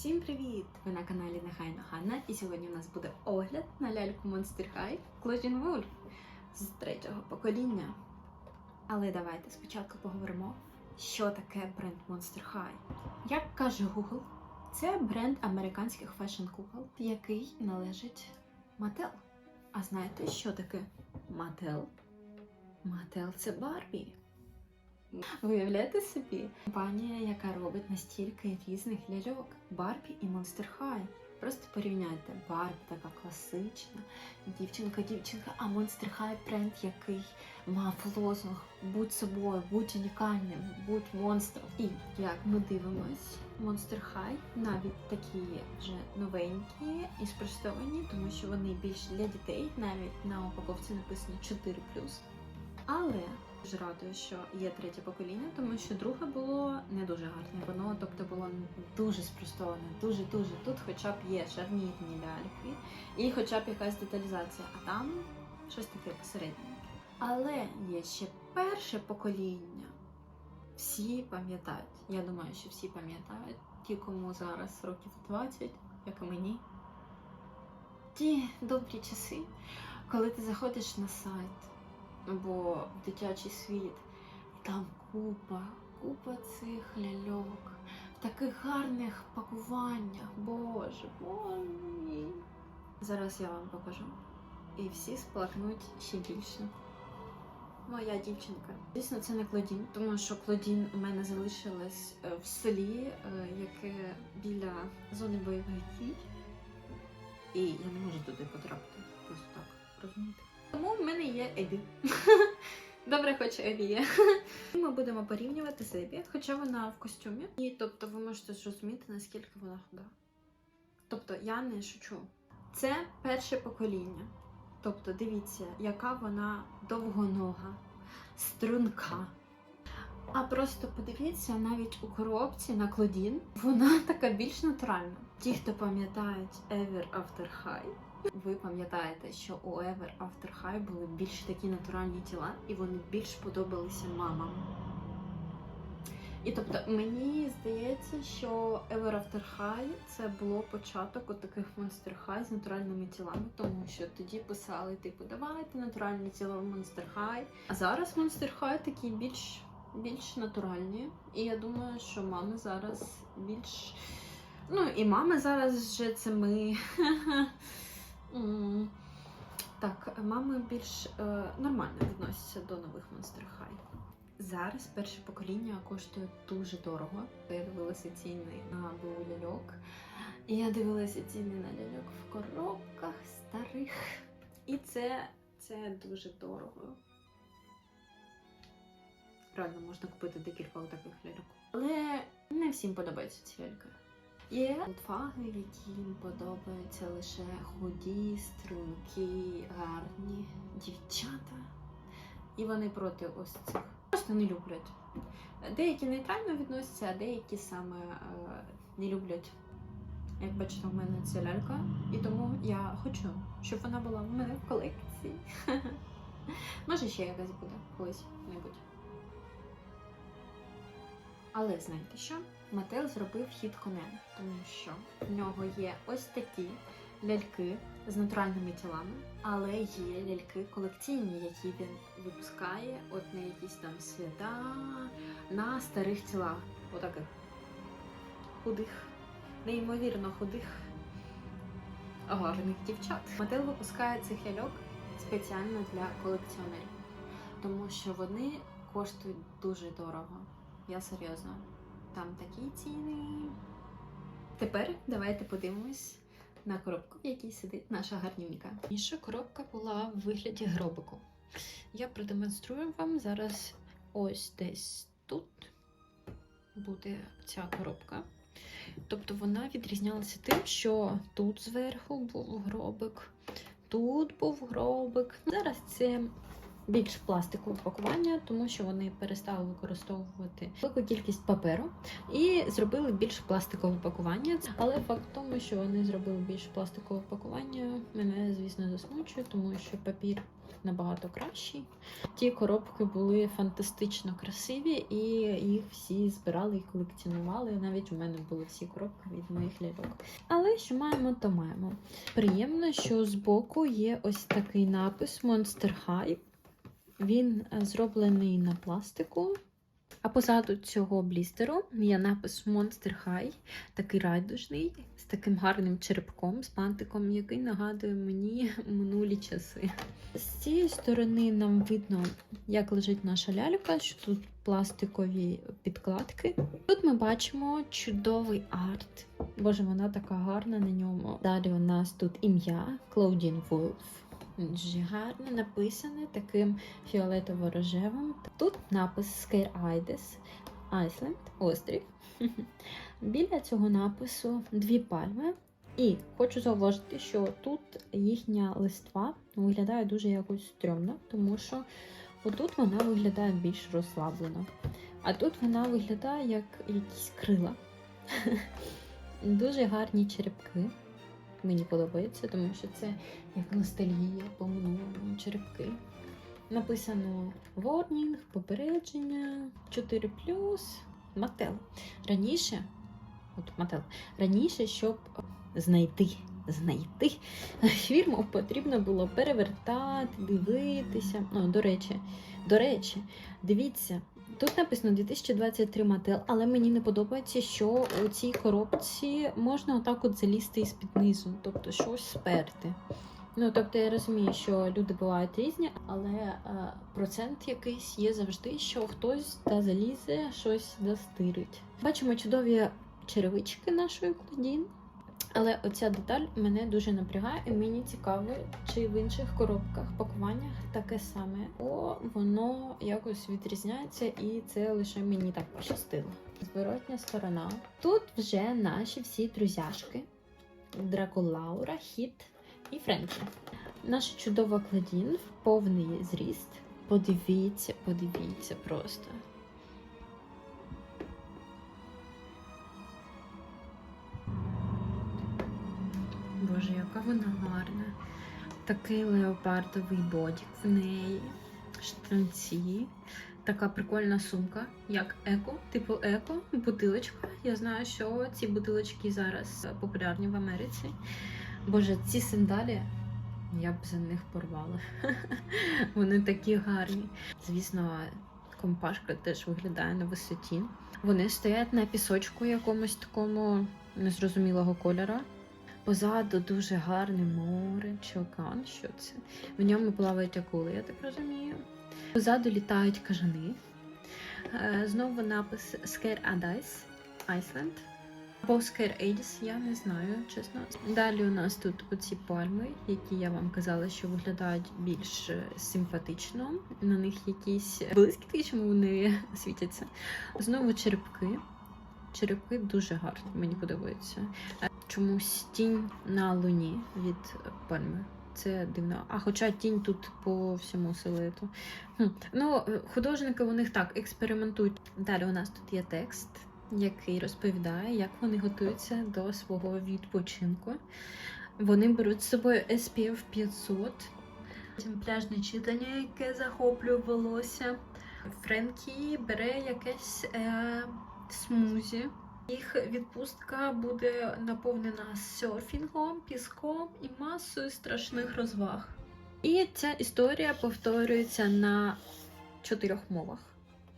Всім привіт! Ви на каналі Нехайна Ханна, і сьогодні у нас буде огляд на ляльку Monster High Clojin Wolf з третього покоління. Але давайте спочатку поговоримо, що таке бренд Monster High. Як каже Google, це бренд американських фешн-кукол, який належить Mattel. А знаєте, що таке Mattel? Mattel – це Барбі. Виявляєте собі, компанія, яка робить настільки різних ляльок Барбі і Monster High. Просто порівняйте Барбі така класична, дівчинка-дівчинка, а Monster High бренд, який мав лозунг будь собою, будь унікальним, будь монстром. І як ми дивимось, Monster High навіть такі вже новенькі і спростовані, тому що вони більш для дітей, навіть на упаковці написано 4 Але дуже радую, що є третє покоління, тому що друге було не дуже гарне. Воно, тобто, було дуже спростоване, дуже дуже. Тут, хоча б є шарнірні ляльки, і хоча б якась деталізація, а там щось таке посереднє. Але є ще перше покоління. Всі пам'ятають. Я думаю, що всі пам'ятають ті, кому зараз років 20, як і мені. Ті добрі часи, коли ти заходиш на сайт або в дитячий світ, і там купа, купа цих ляльок в таких гарних пакуваннях. Боже, боже. Зараз я вам покажу. І всі сплакнуть ще більше. Моя дівчинка. Звісно, це не Клодін, тому що Клодін у мене залишилась е, в селі, е, яке біля зони бойових дій. І я не можу туди потрапити. Просто так, розумієте? Тому в мене є Ебі. Добре, хоч Ебі є. Ми будемо порівнювати з Ебі, хоча вона в костюмі. І тобто ви можете зрозуміти, наскільки вона худа. Тобто я не шучу. Це перше покоління. Тобто, дивіться, яка вона довгонога, струнка. А просто подивіться, навіть у коробці на Клодін вона така більш натуральна. Ті, хто пам'ятають Ever After High, ви пам'ятаєте, що у Ever After High були більш такі натуральні тіла, і вони більш подобалися мамам. І тобто мені здається, що Ever After High це було початок от таких Monster High з натуральними тілами, тому що тоді писали, типу, давайте натуральні тіла в Monster High. А зараз Monster High такі більш, більш натуральні. І я думаю, що мами зараз більш. Ну, і мами зараз вже це ми. Так, мами більш е, нормально відносяться до нових Monster High. Зараз перше покоління коштує дуже дорого. Я дивилася ціни на БУ ляльок. Я дивилася ціни на ляльок в коробках старих. І це, це дуже дорого. Реально можна купити декілька таких ляльок. Але не всім подобаються ці ляльки. Є фаги, яким подобаються лише худі, струнки, гарні дівчата. І вони проти ось цих. Просто не люблять. Деякі нейтрально відносяться, а деякі саме е, не люблять. Як бачите, у мене це лялька, і тому я хочу, щоб вона була в мене в колекції. Може, ще якась буде колись небудь. Але знаєте що? Мател зробив хід конем, тому що в нього є ось такі ляльки з натуральними тілами, але є ляльки колекційні, які він випускає от на якісь там свята на старих тілах. Отаких худих, неймовірно худих, гарних дівчат. Мател випускає цих ляльок спеціально для колекціонерів, тому що вони коштують дуже дорого. Я серйозно. Там такі ціни. Тепер давайте подивимось на коробку, в якій сидить наша гарнюнька. Інша коробка була в вигляді гробику. Я продемонструю вам зараз ось десь тут буде ця коробка. Тобто вона відрізнялася тим, що тут зверху був гробик, тут був гробик. Зараз це більш пластикове пакування, тому що вони перестали використовувати велику кількість паперу і зробили більш пластикове пакування. Але факт в тому, що вони зробили більш пластикове пакування, мене звісно засмучує, тому що папір набагато кращий. Ті коробки були фантастично красиві, і їх всі збирали і колекціонували. Навіть у мене були всі коробки від моїх ляльок. Але що маємо, то маємо. Приємно, що збоку є ось такий напис Monster High. Він е, зроблений на пластику. А позаду цього блістеру є напис Monster High, такий райдужний, з таким гарним черепком, з бантиком, який нагадує мені минулі часи. З цієї сторони нам видно, як лежить наша лялька, що тут пластикові підкладки. Тут ми бачимо чудовий арт. Боже, вона така гарна на ньому. Далі у нас тут ім'я Клаудін Вулф. Дуже гарно написане таким фіолетово-рожевим. Тут напис Ides, Iceland, острів. Біля цього напису дві пальми. І хочу зауважити, що тут їхня листва виглядає дуже якось стрьомно, тому що отут вона виглядає більш розслаблено. А тут вона виглядає як якісь крила. Дуже гарні черепки. Мені подобається, тому що це як ностальгія по минулому черепки. Написано Warning, попередження, 4 Мател. Раніше, от Мател, раніше, щоб знайти, знайти фірму, потрібно було перевертати, дивитися. Ну, до речі, до речі, дивіться. Тут написано 2023 Мател, але мені не подобається, що у цій коробці можна отак от залізти із під низу, тобто щось сперти. Ну, тобто я розумію, що люди бувають різні, але е, процент якийсь є завжди, що хтось та залізе, щось достирить. Бачимо чудові черевички нашої Клодін. Але оця деталь мене дуже напрягає, і мені цікаво, чи в інших коробках, пакуваннях таке саме. О, воно якось відрізняється, і це лише мені так пощастило. Зворотня сторона. Тут вже наші всі друзяшки: Драколаура, Хіт і Френкі. Наша чудова кладін в повний зріст. Подивіться, подивіться просто. Яка вона гарна. Такий леопардовий бодік в неї, штанці. Така прикольна сумка, як еко, типу еко, бутилочка. Я знаю, що ці бутилочки зараз популярні в Америці. Боже, ці сандалі я б за них порвала. Вони такі гарні. Звісно, компашка теж виглядає на висоті. Вони стоять на пісочку якомусь такому незрозумілого кольора. Позаду дуже гарне море, чокан, що це? В ньому плавають акули, я так розумію. Позаду літають кажани. Е, Знову напис Scare Advice Iceland. Або Scare Aegis, я не знаю, чесно. Далі у нас тут оці пальми, які я вам казала, що виглядають більш е, симпатично. На них якісь блискітки, чому вони світяться. Знову черепки. Черепки дуже гарні, мені подобаються. Е, Чомусь тінь на луні від пальми. Це дивно. А хоча тінь тут по всьому силуету. Хм. Ну, е, художники у них так експериментують. Далі у нас тут є текст, який розповідає, як вони готуються до свого відпочинку. Вони беруть з собою SPF 500, потім пляжне читання, яке захоплювалося. Френкі бере якесь е, смузі. Їх відпустка буде наповнена серфінгом, піском і масою страшних розваг. І ця історія повторюється на чотирьох мовах.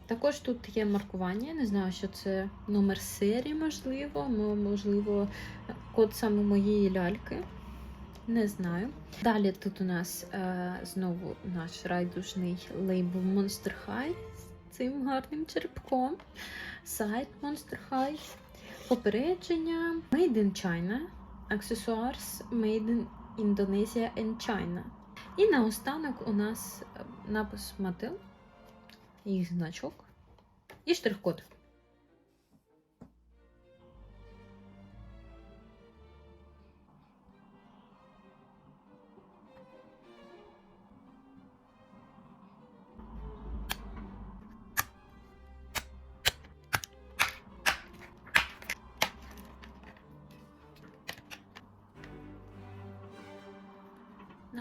Також тут є маркування, не знаю, що це номер серії, можливо, можливо, код саме моєї ляльки. Не знаю. Далі тут у нас е, знову наш райдужний лейбл Monster High цим гарним черепком. Сайт Monster High. Попередження Made in China. Аксесуарс Made in Indonesia and China. І наостанок у нас е, напис Матил, їх значок і штрих-код.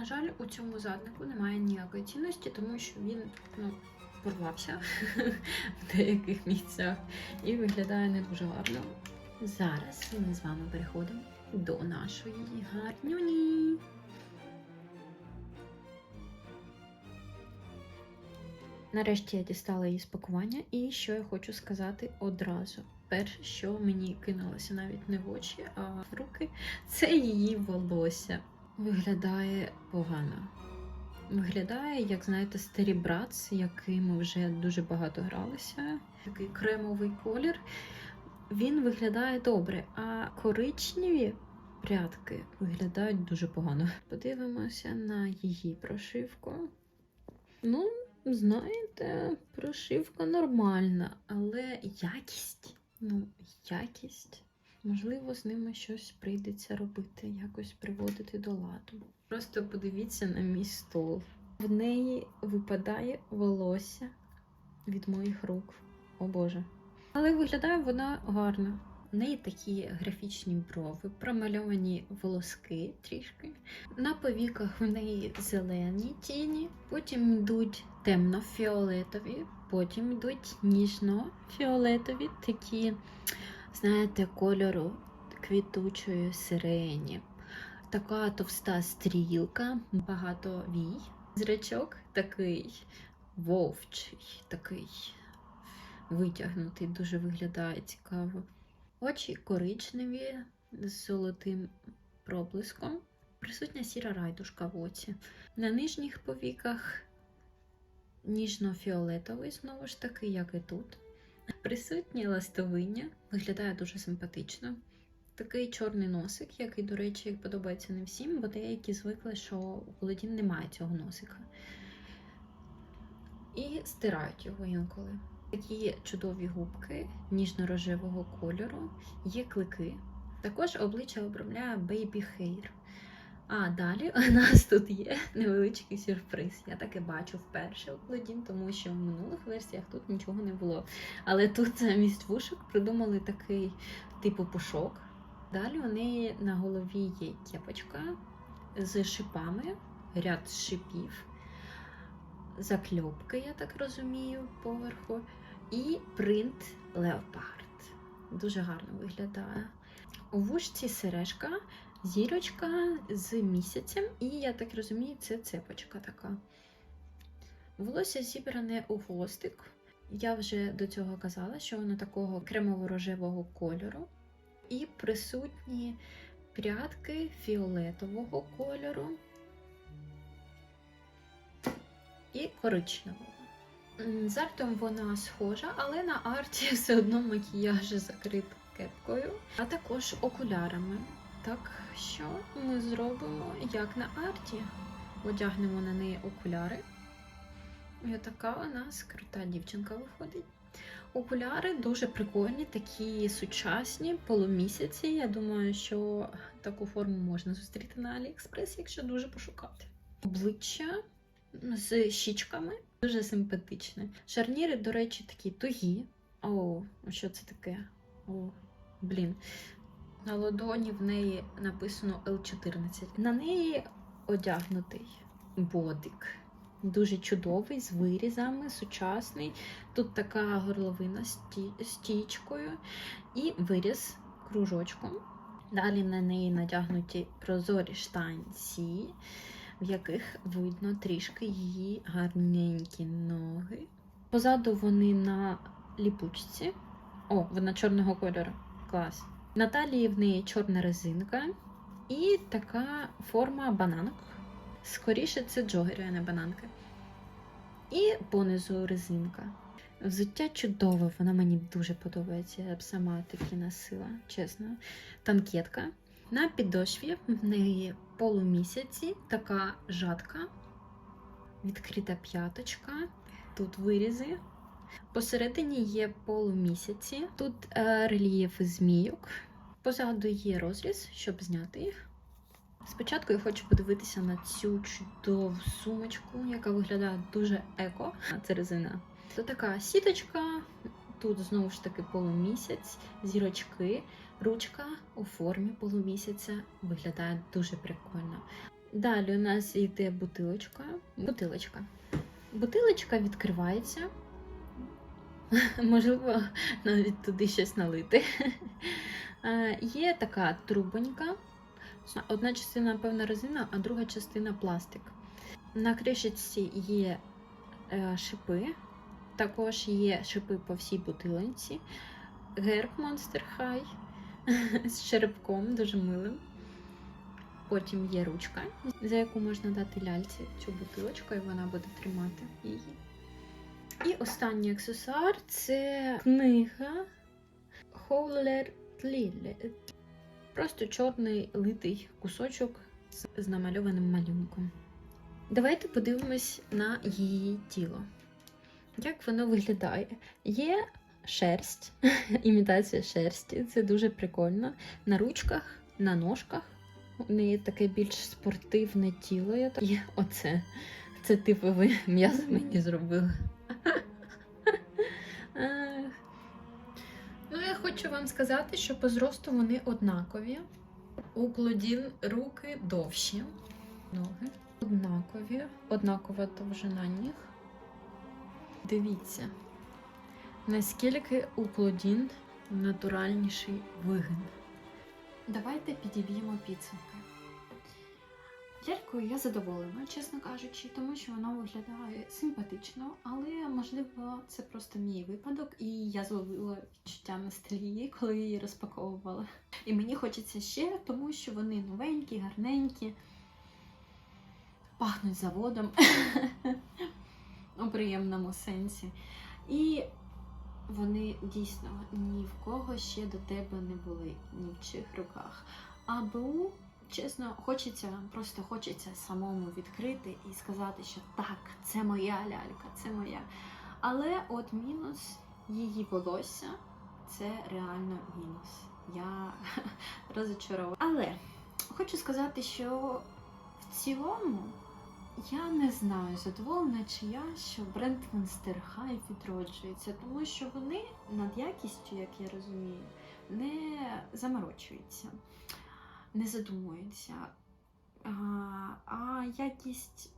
На жаль, у цьому заднику немає ніякої цінності, тому що він ну, порвався в деяких місцях і виглядає не дуже гарно. Зараз ми з вами переходимо до нашої гарнюні. Нарешті я дістала її з пакування, і що я хочу сказати одразу. Перше, що мені кинулося навіть не в очі, а в руки, це її волосся. Виглядає погано. Виглядає, як знаєте, старі братс, якими вже дуже багато гралися. Такий кремовий колір. Він виглядає добре, а коричневі прядки виглядають дуже погано. Подивимося на її прошивку. Ну, знаєте, прошивка нормальна, але якість, ну, якість. Можливо, з ними щось прийдеться робити, якось приводити до ладу. Просто подивіться на мій стол. В неї випадає волосся від моїх рук. О Боже. Але виглядає вона гарно. В неї такі графічні брови, промальовані волоски трішки. На повіках в неї зелені тіні, потім йдуть темно-фіолетові, потім йдуть ніжно-фіолетові, такі, знаєте, кольору квітучої сирені. Така товста стрілка, багато вій. Зрачок такий вовчий, такий витягнутий, дуже виглядає цікаво. Очі коричневі з золотим проблиском. Присутня сіра райдушка в оці. На нижніх повіках ніжно-фіолетовий, знову ж таки, як і тут. Присутнє ластовиння, виглядає дуже симпатично. Такий чорний носик, який, до речі, подобається не всім, бо деякі звикли, що у Володін немає цього носика. І стирають його інколи. Такі чудові губки ніжно-рожевого кольору, є клики. Також обличчя обрамляє Baby Hair. А далі у нас тут є невеличкий сюрприз. Я таке бачу вперше у Володін, тому що в минулих версіях тут нічого не було. Але тут замість вушок придумали такий типу пушок. Далі у неї на голові є кепочка з шипами, ряд шипів, закльопки, я так розумію, поверху, і принт леопард. Дуже гарно виглядає. У вушці сережка, зірочка з місяцем, і я так розумію, це цепочка така. Волосся зібране у хвостик. Я вже до цього казала, що воно такого кремово-рожевого кольору. І присутні прядки фіолетового кольору і коричневого. З артом вона схожа, але на арті все одно макіяж закрит кепкою, а також окулярами. Так що ми зробимо як на арті. Одягнемо на неї окуляри. І така у нас крута дівчинка виходить. Окуляри дуже прикольні, такі сучасні, полумісяці. Я думаю, що таку форму можна зустріти на Аліекспрес, якщо дуже пошукати. Обличчя з щічками дуже симпатичне. Шарніри, до речі, такі тугі. О, що це таке? О, блін. На ладоні в неї написано L14. На неї одягнутий бодик. Дуже чудовий, з вирізами, сучасний. Тут така горловина стічкою і виріз кружочком. Далі на неї надягнуті прозорі штанці, в яких видно трішки її гарненькі ноги. Позаду вони на ліпучці. О, вона чорного кольору. Клас. На талії в неї чорна резинка і така форма бананок. Скоріше це джогери, а не бананки. І понизу резинка. Взуття чудове, вона мені дуже подобається. Я б сама такі носила, чесно. Танкетка. На підошві в неї полумісяці, така жатка, відкрита п'яточка, тут вирізи. Посередині є полумісяці, тут е, рельєфи змійок. Позаду є розріз, щоб зняти їх. Спочатку я хочу подивитися на цю чудову сумочку, яка виглядає дуже еко. Це резина. Це така сіточка. Тут знову ж таки полумісяць, зірочки, ручка у формі полумісяця виглядає дуже прикольно. Далі у нас йде бутилочка. Бутилочка. Бутилочка відкривається. Можливо, навіть туди щось налити. Е, Є така трубонька. Одна частина, напевно, резина, а друга частина пластик. На кришечці є е, шипи, також є шипи по всій бутилинці. Герб Monster High з черепком, дуже милим. Потім є ручка, за яку можна дати ляльці цю бутилочку, і вона буде тримати її. І останній аксесуар це книга Howler Tlille. Просто чорний литий кусочок з, намальованим малюнком. Давайте подивимось на її тіло. Як воно виглядає? Є шерсть, імітація шерсті, це дуже прикольно. На ручках, на ножках. У неї таке більш спортивне тіло. Я так... Є оце. Це ви м'ясо мені зробили. Ех. Ну, я хочу вам сказати, що по зросту вони однакові. У Клодін руки довші, ноги однакові, однакова довжина ніг. Дивіться, наскільки у Клодін натуральніший вигин. Давайте підіб'ємо підсумки. Лялькою я задоволена, чесно кажучи, тому що вона виглядає симпатично, але можливо це просто мій випадок, і я зловила відчуття ностальгії, коли її розпаковувала. І мені хочеться ще, тому що вони новенькі, гарненькі, пахнуть заводом у приємному сенсі. І вони дійсно ні в кого ще до тебе не були ні в чих руках. А БУ Чесно, хочеться, просто хочеться самому відкрити і сказати, що так, це моя лялька, це моя. Але от мінус її волосся це реально мінус. Я розочарована. Але хочу сказати, що в цілому я не знаю, задоволена чи я, що бренд Monster High відроджується, тому що вони над якістю, як я розумію, не заморочуються не задумується. А, якість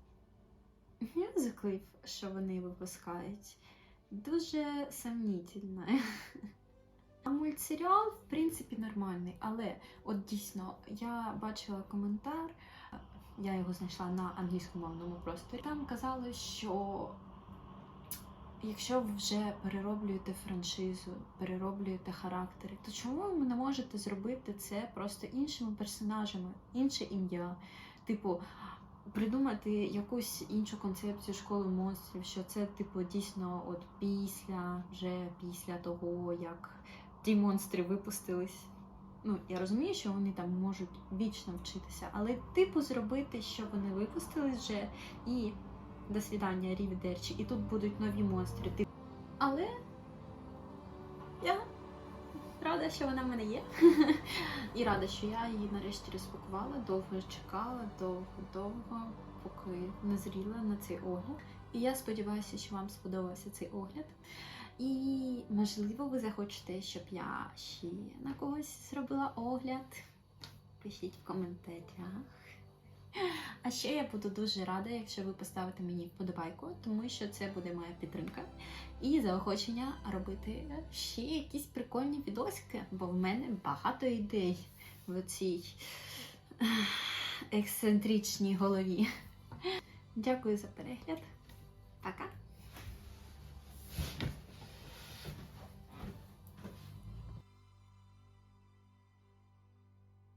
мюзиклів, що вони випускають, дуже сомнітельна. А мультсеріал, в принципі, нормальний, але от дійсно я бачила коментар, я його знайшла на англійськомовному просторі. Там казали, що якщо ви вже перероблюєте франшизу, перероблюєте характери, то чому ви не можете зробити це просто іншими персонажами, інше ім'я? Типу, придумати якусь іншу концепцію школи монстрів, що це, типу, дійсно, от після, вже після того, як ті монстри випустились. Ну, я розумію, що вони там можуть вічно вчитися, але типу зробити, щоб вони випустились вже і до свідання, рівідерчі, і тут будуть нові монстри. Але я рада, що вона в мене є. і рада, що я її нарешті розпакувала, довго чекала, довго-довго, поки назріла на цей огляд. І я сподіваюся, що вам сподобався цей огляд. І, можливо, ви захочете, щоб я ще на когось зробила огляд. Пишіть в коментарях. А ще я буду дуже рада, якщо ви поставите мені вподобайку, тому що це буде моя підтримка і заохочення робити ще якісь прикольні відосики, бо в мене багато ідей в цій ексцентричній голові. Дякую за перегляд. Пока!